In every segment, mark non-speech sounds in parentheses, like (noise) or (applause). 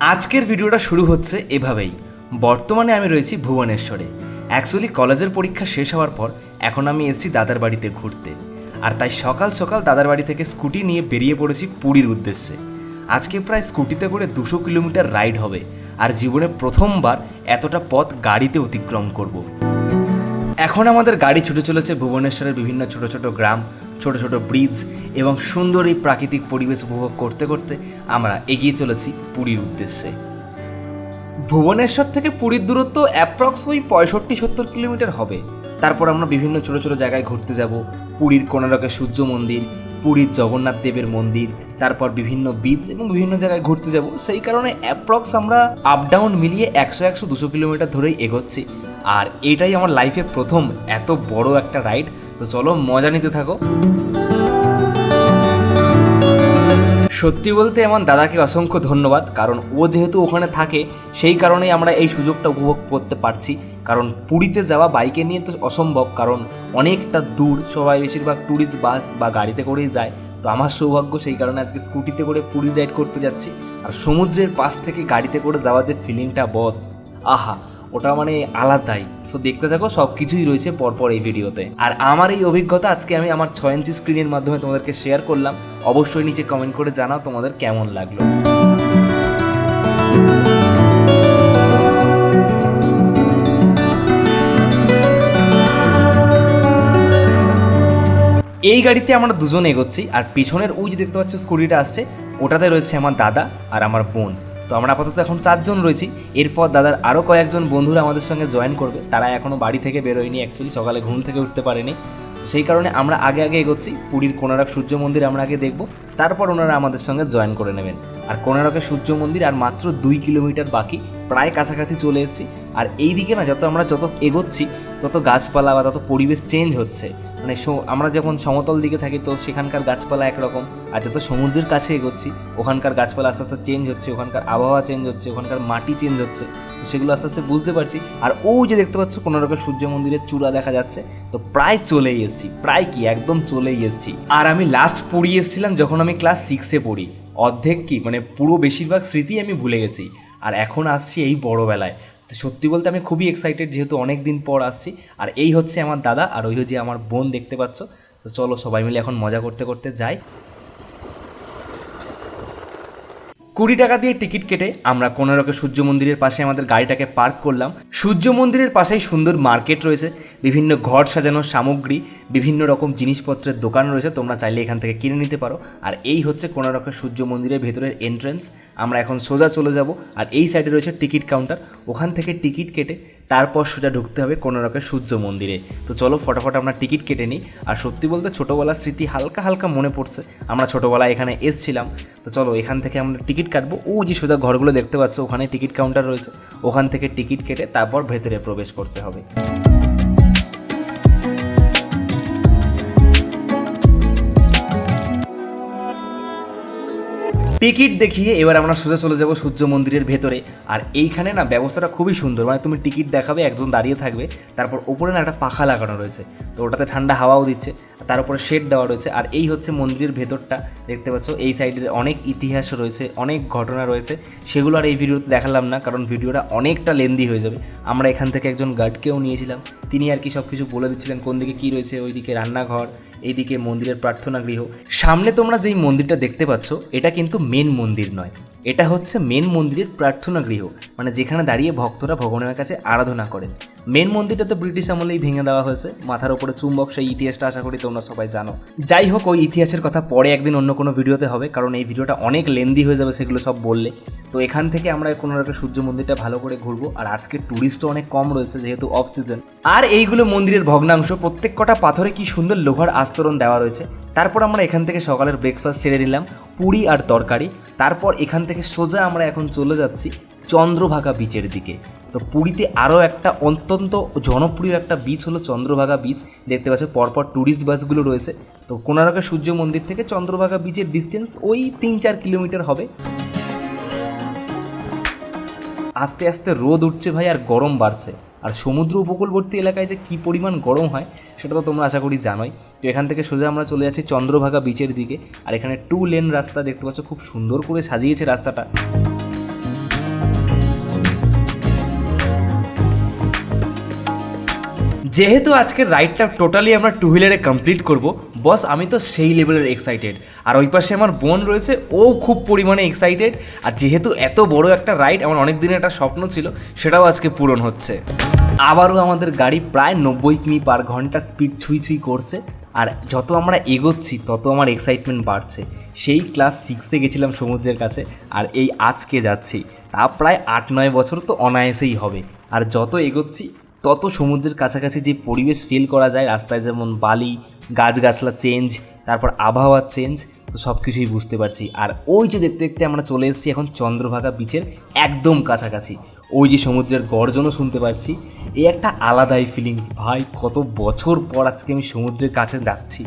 আজকের ভিডিওটা শুরু হচ্ছে এভাবেই। বর্তমানে আমি রয়েছি ভুবনেশ্বরে। অ্যাকচুয়ালি কলেজের পরীক্ষা শেষ হওয়ার পর এখন আমি এসেছি দাদার বাড়িতে ঘুরতে। আর তাই সকাল সকাল দাদার বাড়ি থেকে স্কুটি নিয়ে বেরিয়ে পড়েছি পুরীর উদ্দেশ্যে। আজকে প্রায় স্কুটিতে করে দুশো কিলোমিটার রাইড হবে। আর জীবনে প্রথমবার এতটা পথ গাড়িতে অতিক্রম করব। এখন আমাদের গাড়ি ছুটে চলেছে ভুবনেশ্বরের বিভিন্ন ছোট ছোট গ্রাম, ছোট ছোট ব্রিজ এবং সুন্দর এই প্রাকৃতিক পরিবেশ উপভোগ করতে করতে আমরা এগিয়ে চলেছি পুরীর উদ্দেশ্যে। ভুবনেশ্বর থেকে পুরীর দূরত্ব অ্যাপ্রক্স ওই পঁয়ষট্টি সত্তর কিলোমিটার হবে। তারপর আমরা বিভিন্ন ছোট ছোট জায়গায় ঘুরতে যাব, পুরীর কোনারকের সূর্য মন্দির, পুরীর জগন্নাথ দেবের মন্দির, তারপর বিভিন্ন বিচ এবং বিভিন্ন জায়গায় ঘুরতে যাব। সেই কারণে অ্যাপ্রক্স আমরা আপ ডাউন মিলিয়ে একশো একশো দুশো কিলোমিটার ধরেই এগোচ্ছি। আর এটাই আমার লাইফে প্রথম এত বড় একটা রাইড তো চলো, মজা নিতে থাকো। সত্যি বলতে আমার দাদাকে অসংখ্য ধন্যবাদ, কারণ ও যেহেতু ওখানে থাকে, সেই কারণেই আমরা এই সুযোগটা উপভোগ করতে পারছি। কারণ পুরীতে যাওয়া বাইকে নিয়ে তো অসম্ভব, কারণ অনেকটা দূর, সবাই বেশিরভাগ ট্যুরিস্ট বাস বা গাড়িতে করেই যায়। তো আমার সৌভাগ্য সেই কারণে আজকে স্কুটিতে করে পুরী রাইড করতে যাচ্ছি। আর সমুদ্রের পাশ থেকে গাড়িতে করে যাওয়ার যে ফিলিংটা বস আহা! ওটা মানে আলাদাই। সো দেখতে থাকো সব কিছুই রয়েছে পরপর এই ভিডিওতে। আর আমার এই অভিজ্ঞতা আজকে আমি আমার ছয় ইঞ্চি স্ক্রিনের মাধ্যমে তোমাদেরকে শেয়ার করলাম। অবশ্যই নিচে কমেন্ট করে জানাও তোমাদের কেমন লাগল। এই গাড়িতে আমরা দুজন এগোচ্ছি, আর পিছনের ওই যে দেখতে পাচ্ছ স্কুটিটা আসছে, ওটাতে রয়েছে আমার দাদা আর আমার বোন। তো আমরা আপাতত এখন চারজন রয়েছি। এরপর দাদার আরও কয়েকজন বন্ধুরা আমাদের সঙ্গে জয়েন করবে। তারা এখনও বাড়ি থেকে বেরোয়নি অ্যাকচুয়ালি সকালে ঘুম থেকে উঠতে পারেনি। তো সেই কারণে আমরা আগে আগে এগোচ্ছি। পুরীর কোনারক সূর্য মন্দির আমরা আগে দেখব। তারপর ওনারা আমাদের সঙ্গে জয়েন করে নেবেন। আর কোনারকের সূর্য মন্দির আর মাত্র দুই কিলোমিটার বাকি। প্রায় কাছাকাছি চলে এসেছি। আর এই দিকে না, যত আমরা যত এগোচ্ছি, তত গাছপালা বা তত পরিবেশ চেঞ্জ হচ্ছে। মানে আমরা যখন সমতল দিকে থাকি, তো সেখানকার গাছপালা একরকম। আর যত সমুদ্রের কাছে এগোচ্ছি, ওখানকার গাছপালা আস্তে আস্তে চেঞ্জ হচ্ছে, ওখানকার আবহাওয়া চেঞ্জ হচ্ছে, ওখানকার মাটি চেঞ্জ হচ্ছে। তো সেগুলো আস্তে আস্তে বুঝতে পারছি। আর ও যে দেখতে পাচ্ছ, কোনো রকম সূর্য মন্দিরের চূড়া দেখা যাচ্ছে। তো প্রায় চলেই এসেছি, প্রায় কি, একদম চলেই এসেছি। আর আমি লাস্ট পড়িয়ে এসেছিলাম যখন আমি ক্লাস সিক্সে পড়ি। অর্ধেক কি মানে পুরো বেশিরভাগ স্মৃতি আমি ভুলে গেছি। আর এখন আসছি এই বড়বেলায়। তো সত্যি বলতে আমি খুবই এক্সাইটেড যেহেতু অনেক দিন পর আসছি। আর এই হচ্ছে আমার দাদা আর ওই হচ্ছে আমার বোন দেখতে পাচ্ছ। তো চলো সবাই মিলে এখন মজা করতে করতে যাই। কুড়ি টাকা দিয়ে টিকিট কেটে আমরা কোনারকের সূর্য মন্দিরের পাশে আমাদের গাড়িটাকে পার্ক করলাম। সূর্য মন্দিরের পাশেই সুন্দর মার্কেট রয়েছে, বিভিন্ন ঘর সাজানোর সামগ্রী, বিভিন্ন রকম জিনিসপত্রের দোকান রয়েছে, তোমরা চাইলে এখান থেকে কিনে নিতে পারো। আর এই হচ্ছে কোনারকের সূর্য মন্দিরের ভেতরের এন্ট্রেন্স আমরা এখন সোজা চলে যাব, আর এই সাইডে রয়েছে টিকিট কাউন্টার ওখান থেকে টিকিট কেটে তারপর সোজা ঢুকতে হবে কোনারকের সূর্য মন্দিরে তো চলো ফটাফট আমরা টিকিট কেটে নিই, আর সত্যি বলতে ছোটোবেলার স্মৃতি হালকা হালকা মনে পড়ছে, আমরা ছোটোবেলায় এখানে এসছিলাম। তো চলো এখান থেকে আমরা টিকিট কাটবো, ও যে সোজা ঘরগুলো দেখতে পাচ্ছ, ওখানে টিকিট কাউন্টার রয়েছে, ওখান থেকে টিকিট কেটে তারপর ভেতরে প্রবেশ করতে হবে। টিকিট দেখিয়ে এবার আমরা সোজা চলে যাব সূর্য মন্দিরের ভেতরে। আর এইখানে না ব্যবস্থাটা খুবই সুন্দর মানে তুমি টিকিট দেখাবে, একজন দাঁড়িয়ে থাকবে, তারপর ওপরে না একটা পাখা লাগানো রয়েছে। তো ওটাতে ঠান্ডা হাওয়াও দিচ্ছে তার উপরে শেড দেওয়া রয়েছে, আর এই হচ্ছে মন্দিরের ভেতরটা, দেখতে পাচ্ছ, এই সাইডের অনেক ইতিহাস রয়েছে, অনেক ঘটনা রয়েছে, সেগুলো আর এই ভিডিওতে দেখালাম না, কারণ ভিডিওটা অনেকটা লেন্দি হয়ে যাবে। আমরা এখান থেকে একজন গার্ডকেও নিয়েছিলাম, তিনি আর কি সব কিছু বলে দিচ্ছিলেন, কোন দিকে কী রয়েছে, ওইদিকে রান্নাঘর, এইদিকে মন্দিরের প্রার্থনা গৃহ। সামনে তোমরা যেই মন্দিরটা দেখতে পাচ্ছ, এটা কিন্তু মেন মন্দির নয়। এটা হচ্ছে মেন মন্দিরের প্রার্থনা গৃহ মানে যেখানে দাঁড়িয়ে ভক্তরা ভগবানের কাছে আরাধনা করেন। মেন মন্দিরটা তো ব্রিটিশ আমলেই ভেঙে দেওয়া হয়েছে। মাথার উপরে চুম্বক, সেই ইতিহাসটা আশা করি তোমরা সবাই জানো। যাই হোক, ওই ইতিহাসের কথা পরে একদিন অন্য কোনো ভিডিওতে হবে, কারণ এই ভিডিওটা অনেক লেন্দি হয়ে যাবে সেগুলো সব বললে। তো এখান থেকে আমরা কোনো রকম সূর্য মন্দিরটা ভালো করে ঘুরবো। আর আজকে ট্যুরিস্টও অনেক কম রয়েছে যেহেতু অফ সিজন আর এইগুলো মন্দিরের ভগ্নাংশ, প্রত্যেক কটা পাথরে কি সুন্দর লোহার আস্তরণ দেওয়া রয়েছে। তারপর আমরা এখান থেকে সকালের ব্রেকফাস্ট সেরে নিলাম, পুরি আর তরকারি। তারপর এখান থেকে সোজা আমরা এখন চলে যাচ্ছি চন্দ্রভাগা বিচের দিকে। তো পুরীতে আরও একটা অত্যন্ত জনপ্রিয় একটা বিচ হলো চন্দ্রভাগা বিচ দেখতে পাচ্ছ, পরপর ট্যুরিস্ট বাসগুলো রয়েছে। তো কোনারকের সূর্য মন্দির থেকে চন্দ্রভাগা বিচের ডিস্টেন্স ওই তিন চার কিলোমিটার হবে। আস্তে আস্তে রোদ উঠছে ভাই আর গরম বাড়ছে। আর সমুদ্র উপকূলবর্তী এলাকায় যে কী পরিমাণ গরম হয়, সেটা তো তোমরা আশা করি জানোই। তো এখান থেকে সোজা আমরা চলে যাচ্ছি চন্দ্রভাগা বিচের দিকে, আর এখানে টু লেন রাস্তা দেখতে পাচ্ছ, খুব সুন্দর করে সাজিয়েছে রাস্তাটা। যেহেতু আজকের রাইডটা টোটালি আমরা টু হুইলারে কমপ্লিট করব বস, আমি তো সেই লেভেলের এক্সাইটেড আর ওই পাশে আমার বোন রয়েছে, ও খুব পরিমাণে এক্সাইটেড আর যেহেতু এত বড় একটা রাইড আমার অনেক দিনের একটা স্বপ্ন ছিল, সেটাও আজকে পূরণ হচ্ছে। আবারও আমাদের গাড়ি প্রায় নব্বই কিমি পার ঘণ্টা স্পিড ছুঁই ছুঁই করছে, আর যত আমরা এগোচ্ছি, তত আমার এক্সাইটমেন্ট বাড়ছে। সেই ক্লাস সিক্সে গেছিলাম সমুদ্রের কাছে, আর এই আজকে যাচ্ছি। তা প্রায় আট নয় বছর তো অনায়াসেই হবে। আর যত এগোচ্ছি, তত সমুদ্রের কাছাকাছি যে পরিবেশ ফিল করা যায়, রাস্তায় যেমন বালি গাছগাছলা চেঞ্জ তারপর আবহাওয়ার চেঞ্জ তো সব কিছুই বুঝতে পারছি। আর ওই যে দেখতে দেখতে আমরা চলে এসেছি এখন চন্দ্রভাগা বিচের একদম কাছাকাছি। ওই যে সমুদ্রের গর্জনও শুনতে পাচ্ছি। এই একটা আলাদাই ফিলিংস ভাই, কত বছর পর আজকে আমি সমুদ্রের কাছে যাচ্ছি।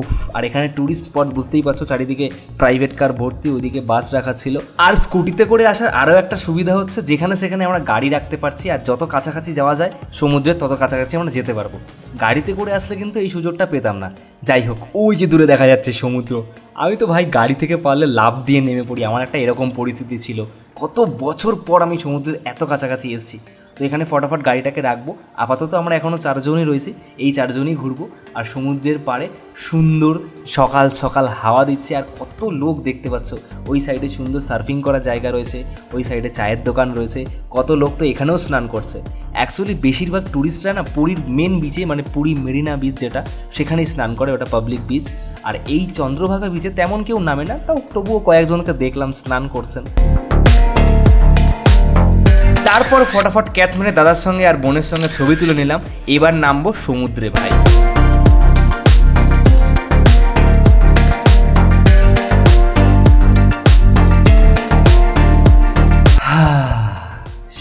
উফ, আর এখানে ট্যুরিস্ট স্পট বুঝতেই পারছ, চারিদিকে প্রাইভেট কার ভর্তি, ওইদিকে বাস রাখা ছিল। আর স্কুটিতে করে আসার আরও একটা সুবিধা হচ্ছে, যেখানে সেখানে আমরা গাড়ি রাখতে পারছি, আর যত কাছাকাছি যাওয়া যায় সমুদ্রের তত কাছাকাছি আমরা যেতে পারব। গাড়িতে করে আসলে কিন্তু এই সুযোগটা পেতাম না। যাই হোক, ওই যে দূরে দেখা যাচ্ছে সমুদ্র। আমি তো ভাই গাড়ি থেকে পারলে লাভ দিয়ে নেমে পড়ি, আমার একটা এরকম পরিস্থিতি ছিল। কত বছর পর আমি সমুদ্রের এত কাছাকাছি এসেছি। তো এখানে ফটাফট গাড়িটাকে রাখব। আপাতত আমরা এখনও চারজনই রয়েছি। এই চারজনই ঘুরবো। আর সমুদ্রের পাড়ে সুন্দর সকাল সকাল হাওয়া দিচ্ছে। আর কত লোক দেখতে পাচ্ছ? ওই সাইডে সুন্দর সার্ফিং করার জায়গা রয়েছে। ওই সাইডে চায়ের দোকান রয়েছে। কত লোক তো এখানেও স্নান করছে। অ্যাকচুয়ালি বেশিরভাগ ট্যুরিস্টরা না পুরীর মেন বিচে মানে পুরী মেরিনা বিচ যেটা, সেখানেই স্নান করে ওটা পাবলিক বিচ আর এই চন্দ্রভাগা বিচে তেমন কেউ নামে না, তাও তবুও কয়েকজনকে দেখলাম স্নান করছেন। তারপর ফটাফট মেরে দাদার সঙ্গে আর বোনের সঙ্গে ছবি তুলে নিলাম। এবার নামবো সমুদ্রে ভাই।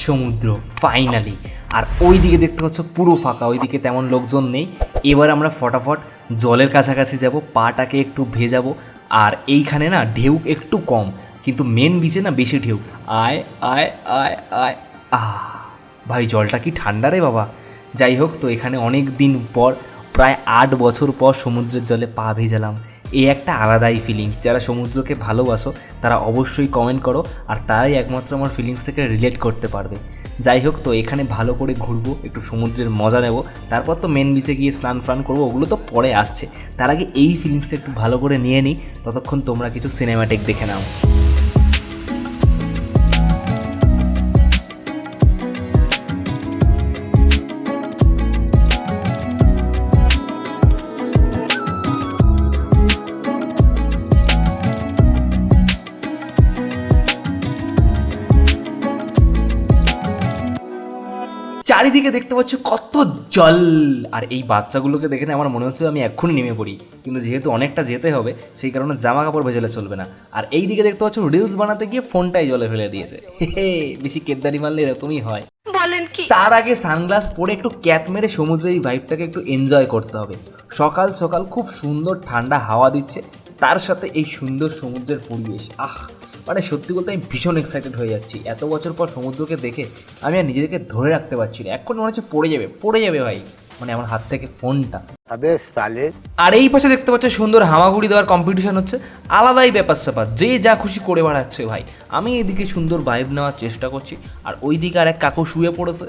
সমুদ্র ফাইনালি আর ওই দিকে দেখতে পাচ্ছ পুরো ফাঁকা, ওইদিকে তেমন লোকজন নেই। এবার আমরা ফটাফট জলের কাছাকাছি যাব, পাটাকে একটু ভেজাবো। আর এইখানে না ঢেউ একটু কম, কিন্তু মেন বিচে না বেশি ঢেউ। আয় আয় আয় আয়। আহ, ভাই, জলটা কি ঠান্ডা রে বাবা? যাই হোক, তো এখানে অনেক দিন পর, প্রায় আট বছর পর সমুদ্রের জলে পা ভেজালাম। এই একটা আলাদাই ফিলিংস যারা সমুদ্রকে ভালোবাসো, তারা অবশ্যই কমেন্ট করো, আর তারাই একমাত্র আমার ফিলিংসটাকে রিলেট করতে পারবে। যাই হোক, তো এখানে ভালো করে ঘুরবো, একটু সমুদ্রের মজা নেব। তারপর তো মেন বিচে গিয়ে স্নান ফান করব, ওগুলো তো পরে আসছে। তার আগে এই ফিলিংসটা একটু ভালো করে নিয়ে নিই। ততক্ষণ তোমরা কিছু সিনেমাটিক দেখে নাও। দেখতে পাচ্ছ কত জল। আর এই বাচ্চাগুলোকে দেখে আমার মনে হচ্ছে আমি এক্ষুনি নেমে পড়ি। কিন্তু যেহেতু অনেকটা যেতে হবে সেই কারণে জামা কাপড় ভেজালে চলবে না। আর এই দিকে দেখতে পাচ্ছ রিলস বানাতে গিয়ে ফোনটাই জলে ফেলে দিয়েছে। হে বেশি কেদারি মারলে এরকমই হয়। তার আগে সানগ্লাস পরে একটু ক্যাত মেরে সমুদ্রের এই ভাইবটাকে একটু এনজয় করতে হবে। সকাল সকাল খুব সুন্দর ঠান্ডা হাওয়া দিচ্ছে তার সাথে এই সুন্দর সমুদ্রের পরিবেশ। আহ! মানে সত্যি বলতে আমি ভীষণ এক্সাইটেড হয়ে যাচ্ছি। এত বছর পর সমুদ্রকে দেখে আমি আর নিজেদেরকে ধরে রাখতে পারছি না। এখন মনে হচ্ছে পড়ে যাবে পড়ে যাবে ভাই। মানে আমার হাত থেকে ফোনটা। আর এই পাশে দেখতে পাচ্ছ সুন্দর হামাগুড়ি দেওয়ার কম্পিটিশন হচ্ছে। আলাদাই ব্যাপার স্যাপার যে যা খুশি করে বেড়াচ্ছে ভাই। আমি এদিকে সুন্দর ভাইব নেওয়ার চেষ্টা করছি আর ওই দিকে আর এক কাকু শুয়ে পড়েছে।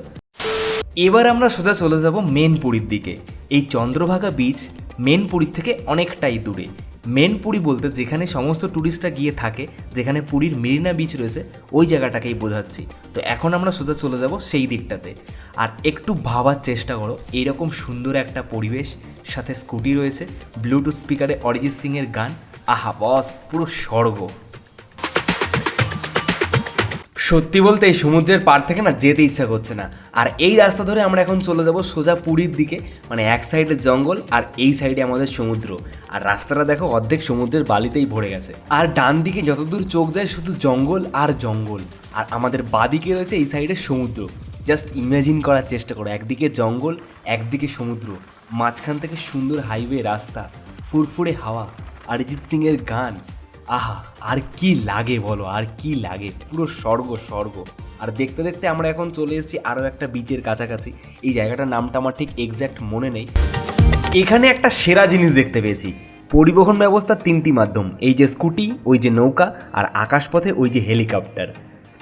এবার আমরা সোজা চলে যাব মেন পুরীর দিকে। এই চন্দ্রভাগা বীচ মেন পুরীর থেকে অনেকটাই দূরে। মেন পুরী বলতে যেখানে সমস্ত ট্যুরিস্টরা গিয়ে থাকে, যেখানে পুরীর মেরিনা বিচ রয়েছে, ওই জায়গাটাকেই বোঝাচ্ছি। তো এখন আমরা সোজা চলে যাব সেই দিকটাতে। আর একটু ভাবার চেষ্টা করো এইরকম সুন্দর একটা পরিবেশ, সাথে স্কুটি রয়েছে ব্লুটুথ স্পিকারে অরিজিৎ সিংয়ের গান। আহা বস পুরো স্বর্গ। সত্যি বলতে এই সমুদ্রের পার থেকে না যেতে ইচ্ছা করছে না। আর এই রাস্তা ধরে আমরা এখন চলে যাব সোজা পুরীর দিকে মানে এক সাইডে জঙ্গল আর এই সাইডে আমাদের সমুদ্র। আর রাস্তাটা দেখো অর্ধেক সমুদ্রের বালিতেই ভরে গেছে। আর ডান দিকে যতদূর চোখ যায় শুধু জঙ্গল আর জঙ্গল। আর আমাদের বাদিকে রয়েছে এই সাইডে সমুদ্র। জাস্ট ইমাজিন করার চেষ্টা করো, একদিকে জঙ্গল, একদিকে সমুদ্র। মাঝখান থেকে সুন্দর হাইওয়ে রাস্তা, ফুরফুরে হাওয়া, অরিজিৎ সিংয়ের গান আহা, আর কি লাগে বলো, আর কি লাগে? পুরো স্বর্গ স্বর্গ। আর দেখতে দেখতে আমরা এখন চলে এসেছি আরও একটা বিচের কাছাকাছি। এই জায়গাটার নামটা আমার ঠিক এক্স্যাক্ট মনে নেই। এখানে একটা সেরা জিনিস দেখতে পেয়েছি। পরিবহন ব্যবস্থার তিনটি মাধ্যম, এই যে স্কুটি, ওই যে নৌকা, আর আকাশপথে ওই যে হেলিকপ্টার।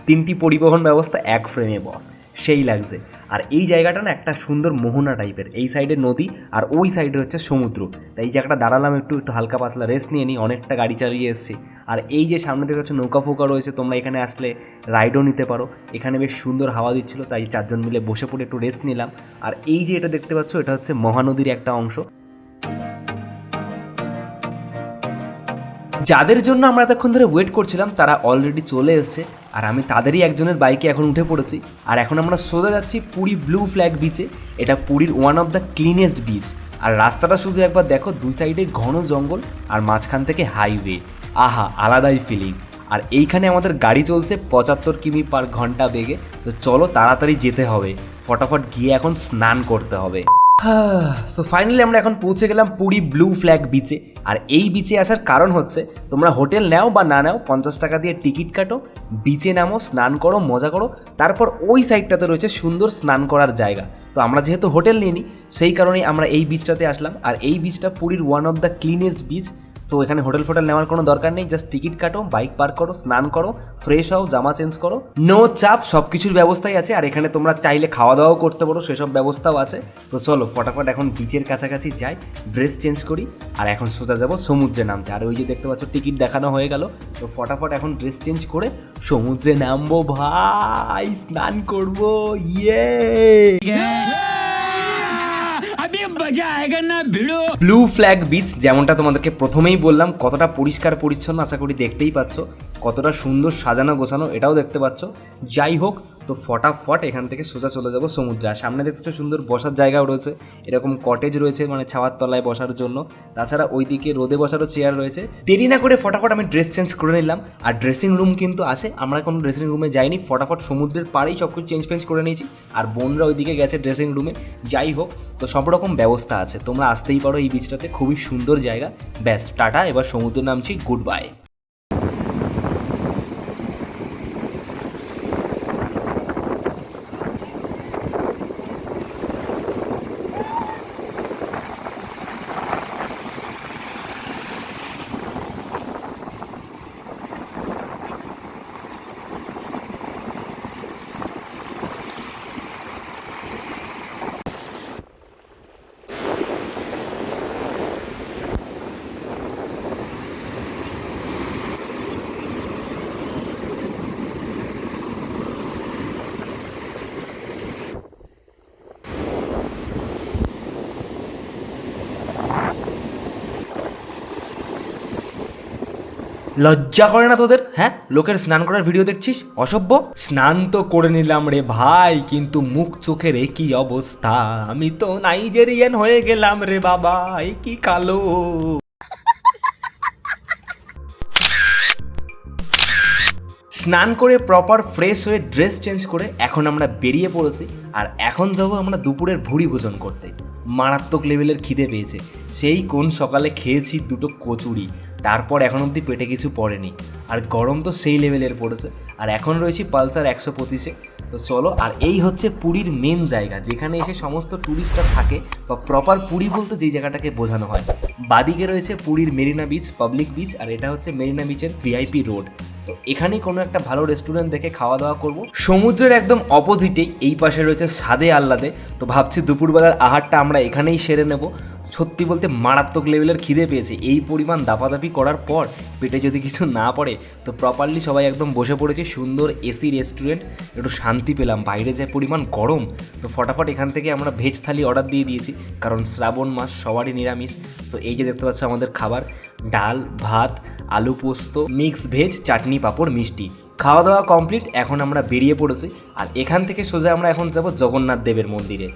তিনটি পরিবহন ব্যবস্থা এক ফ্রেমে বস সেই লাগছে। আর এই জায়গাটা না একটা সুন্দর মোহনা টাইপের এই সাইডে নদী আর ওই সাইডে হচ্ছে সমুদ্র। তাই এই জায়গাটা দাঁড়ালাম একটু একটু হালকা পাতলা রেস্ট নিয়ে নিই, অনেকটা গাড়ি চালিয়ে এসেছি। আর এই যে সামনে থেকে হচ্ছে নৌকা ফৌকা রয়েছে, তোমরা এখানে আসলে রাইডও নিতে পারো। এখানে বেশ সুন্দর হাওয়া দিচ্ছিল, তাই চারজন মিলে বসে পড়ে একটু রেস্ট নিলাম। আর এই যে এটা দেখতে পাচ্ছ, এটা হচ্ছে মহানদীর একটা অংশ। যাদের জন্য আমরা এতক্ষণ ধরে ওয়েট করছিলাম, তারা অলরেডি চলে এসছে। আর আমি তাদেরই একজনের বাইকে এখন উঠে পড়েছি। আর এখন আমরা সোজা যাচ্ছি পুরী ব্লু ফ্ল্যাগ বিচে এটা পুরীর one of the cleanest beach আর রাস্তাটা শুধু একবার দেখো, দুই সাইডে ঘন জঙ্গল আর মাঝখান থেকে হাইওয়ে আহা, আলাদাই ফিলিং আর এইখানে আমাদের গাড়ি চলছে পঁচাত্তর কিমি পার ঘণ্টা বেগে। তো চলো তাড়াতাড়ি যেতে হবে। ফটাফট গিয়ে এখন স্নান করতে হবে। (sighs) সো ফাইনালি আমরা এখন পৌঁছে গেলাম পুরী ব্লু ফ্ল্যাগ বিচে আর এই বিচে আসার কারণ হচ্ছে, তোমরা হোটেল নাও বা না নাও, পঞ্চাশ টাকা দিয়ে টিকিট কাটো বিচে নামো, স্নান করো, মজা করো, তারপর ওই সাইডটাতে রয়েছে সুন্দর স্নান করার জায়গা। তো আমরা যেহেতু হোটেল নিই সেই কারণেই আমরা এই বিচটাতে আসলাম। আর এই বিচটা পুরীর one of the cleanest beach তো এখানে হোটেল ফোটেল নেওয়ার কোনো দরকার নেই জাস্ট টিকিট কাটো, বাইক পার্ক করো, স্নান করো ফ্রেশ হও, জামা চেঞ্জ করো নো চাপ সব কিছুর ব্যবস্থাই আছে, আর এখানে তোমরা চাইলে খাওয়া দাওয়াও করতে পারো, সেসব ব্যবস্থাও আছে। তো চলো, ফটাফট এখন বিচের কাছাকাছি যাই ড্রেস চেঞ্জ করি, আর এখন সোজা যাব সমুদ্রে নামতে। আর ওই যে দেখতে পাচ্ছ, টিকিট দেখানো হয়ে গেল, তো ফটাফট এখন ড্রেস চেঞ্জ করে সমুদ্রে নামবো, ভাই, স্নান করব ইয়ে मजा आएगा ना भिड़ो ব্লু ফ্ল্যাগ বিচ যেমনটা তোমাদেরকে প্রথমেই বললাম কতটা পরিষ্কার পরিচ্ছন্ন আশা করি দেখতেই পাচ্ছ কতটা সুন্দর সাজানো গোছানো এটাও দেখতে পাচ্ছ যাই হোক তো ফটাফট এখান থেকে সোজা চলে যাব সমুদ্রে। আর সামনে দেখতে সুন্দর বসার জায়গাও রয়েছে। এরকম কটেজ রয়েছে মানে ছাওয়ার তলায় বসার জন্য। তাছাড়া ওইদিকে রোদে বসারও চেয়ার রয়েছে। দেরি না করে ফটাফট আমি ড্রেস চেঞ্জ করে নিলাম। আর ড্রেসিং রুম কিন্তু আছে। আমরা কোনো ড্রেসিং রুমে যাইনি। ফটাফট সমুদ্রের পাড়েই সব কিছু চেঞ্জ ফেঞ্জ করে নিয়েছি। আর বোনরা ওইদিকে গেছে ড্রেসিং রুমে যাই হোক, তো সব রকম ব্যবস্থা আছে। তোমরা আসতেই পারো এই বিচটাতে খুবই সুন্দর জায়গা। ব্যাস, টাটা। এবার সমুদ্রে নামছি। গুড বাই লজ্জা করে না তোদের? হ্যাঁ? লোকের স্নান করার ভিডিও দেখছিস? অসভ্য? স্নান তো করে নিলাম রে ভাই, কিন্তু মুখ চোখের কি অবস্থা। আমি তো নাইজেরিয়ান হয়ে গেলাম রে বাবা কি কালো। স্নান করে প্রপার ফ্রেশ হয়ে ড্রেস চেঞ্জ করে এখন আমরা বেরিয়ে পড়েছি, আর এখন যাব আমরা দুপুরের ভুড়ি ভোজন করতে। মারাত্মক লেভেলের খিদে পেয়েছে। সেই কোন সকালে খেয়েছি দুটো কচুরি, তারপর এখন অবধি পেটে কিছু পড়েনি। আর গরম তো সেই লেভেলের পড়েছে। আর এখন রয়েছি পালসার একশো পঁচিশে। তো চলো, আর এই হচ্ছে পুরীর মেন জায়গা, যেখানে এসে সমস্ত ট্যুরিস্টরা থাকে, বা প্রপার পুরী বলতে যেই জায়গাটাকে বোঝানো হয়। বাদিকে রয়েছে পুরীর মেরিনা বিচ পাবলিক বিচ আর এটা হচ্ছে মেরিনা বিচের ভিআইপি রোড তো এখানেই কোনো একটা ভালো রেস্টুরেন্ট দেখে খাওয়া দাওয়া করব। সমুদ্রের একদম অপোজিটেই এই পাশে রয়েছে সাদে আহ্লাদে। তো ভাবছি দুপুরবেলার আহারটা আমরা এখানেই সেরে নেব। সত্যি বলতে মারাত্মক লেভেলের খিদে পেয়েছে। এই পরিমাণ দাপাদাপি করার পর পেটে যদি কিছু না পড়ে, তো প্রপারলি সবাই একদম বসে পড়েছে। সুন্দর এসি রেস্টুরেন্ট একটু শান্তি পেলাম। বাইরে যে পরিমাণ গরম, তো ফটাফট এখান থেকে আমরা ভেজ থালি অর্ডার দিয়ে দিয়েছি। কারণ শ্রাবণ মাস, সবারই নিরামিষ। তো এই যে দেখতে পাচ্ছ আমাদের খাবার ডাল, ভাত, আলু পোস্ত মিক্স ভেজ চাটনি, পাঁপড়, মিষ্টি। খাওয়া দাওয়া কমপ্লিট এখন আমরা বেরিয়ে পড়েছি। আর এখান থেকে সোজা আমরা এখন যাব জগন্নাথ দেবের মন্দিরে।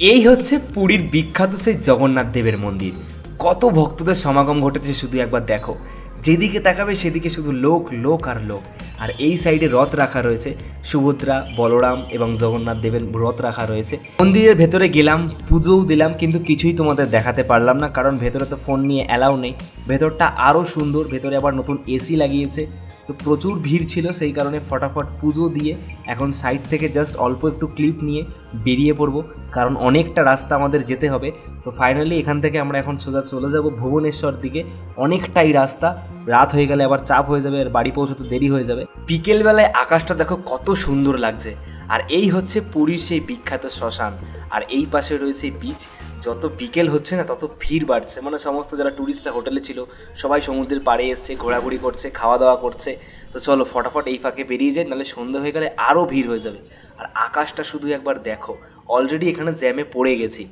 এই হচ্ছে পুরীর বিখ্যাত সেই জগন্নাথ দেবের মন্দির। কত ভক্তদের সমাগম ঘটেছে শুধু একবার দেখো। যেদিকে তাকাবে সেদিকে শুধু লোক লোক আর লোক। আর এই সাইডে রথ রাখা রয়েছে। সুভদ্রা, বলরাম এবং জগন্নাথ দেবের রথ রাখা রয়েছে। মন্দিরের ভেতরে গেলাম, পুজোও দিলাম, কিন্তু কিছুই তোমাদের দেখাতে পারলাম না, কারণ ভেতরে তো ফোন নিয়ে অ্যালাউ নেই। ভেতরটা আরও সুন্দর, ভেতরে আবার নতুন এসি লাগিয়েছে। তো প্রচুর ভিড় ছিল, সেই কারণে ফটাফট পুজো দিয়ে এখন সাইড থেকে জাস্ট অল্প একটু ক্লিপ নিয়ে বেরিয়ে পড়ব, কারণ অনেকটা রাস্তা আমাদের যেতে হবে। তো ফাইনালি এখান থেকে আমরা এখন সোজা চলে যাব ভুবনেশ্বর দিকে। অনেকটাই রাস্তা, রাত হয়ে গেলে আবার চাপ হয়ে যাবে আর বাড়ি পৌঁছতে দেরি হয়ে যাবে। বিকেলবেলায় আকাশটা দেখো কত সুন্দর লাগছে। আর এই হচ্ছে পুরীর সেই বিখ্যাত শ্মশান। আর এই পাশে রয়েছে বিচ যত বিকেল হচ্ছে না, তত ভিড় বাড়ছে। মানে সমস্ত যারা ট্যুরিস্টরা হোটেলে ছিল, সবাই সমুদ্রের পাড়ে এসছে, ঘোরাঘুরি করছে, খাওয়া দাওয়া করছে। তো চলো, ফটাফট এই ফাঁকে বেরিয়ে যায় নাহলে সন্ধ্যে হয়ে গেলে আরও ভিড় হয়ে যাবে। আর আকাশটা শুধু একবার দেখো। অলরেডি এখানে জ্যামে পড়ে গেছি।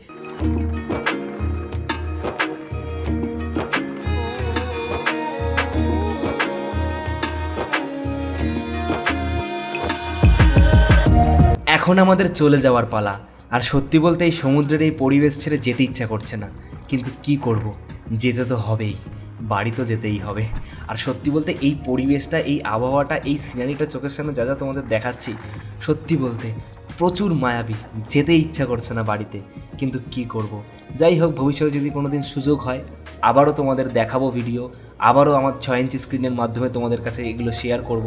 এখন আমাদের চলে যাওয়ার পালা। আর সত্যি বলতে এই সমুদ্রের এই পরিবেশ ছেড়ে যেতে ইচ্ছা করছে না। কিন্তু কি করব? যেতে তো হবেই, বাড়ি তো যেতেই হবে। আর সত্যি বলতে এই পরিবেশটা, এই আবহাওয়াটা, এই সিনারিটা চোখের সামনে যা যা তোমাদের দেখাচ্ছি, সত্যি বলতে প্রচুর মায়াবী, যেতে ইচ্ছা করছে না বাড়িতে। কিন্তু কি করব? যাই হোক, ভবিষ্যতে যদি কোনো দিন সুযোগ হয়, আবারও তোমাদের দেখাবো ভিডিও আবারও আমার ছয় ইঞ্চি স্ক্রিনের মাধ্যমে তোমাদের কাছে এগুলো শেয়ার করব।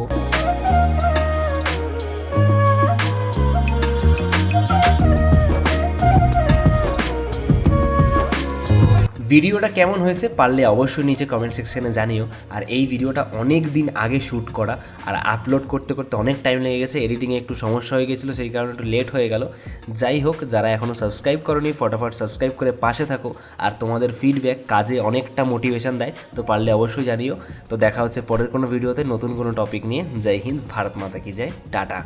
ভিডিওটা কেমন হয়েছে পারলে অবশ্যই নিচে কমেন্ট সেকশনে জানিও। আর এই ভিডিওটা অনেক দিন আগে শ্যুট করা, আর আপলোড করতে করতে অনেক টাইম লেগে গেছে এডিটিংয়ে একটু সমস্যা হয়ে গেছিল, সেই কারণে একটু লেট হয়ে গেল। যাই হোক, যারা এখনও সাবস্ক্রাইব করনি, ফটাফট সাবস্ক্রাইব করে পাশে থাকো, আর তোমাদের ফিডব্যাক কাজে অনেকটা মোটিভেশন দেয়, তো পারলে অবশ্যই জানিও। তো দেখা হচ্ছে পরের কোনো ভিডিওতে নতুন কোনো টপিক নিয়ে। জয় হিন্দ, ভারত মাতা কি জয়, টাটা।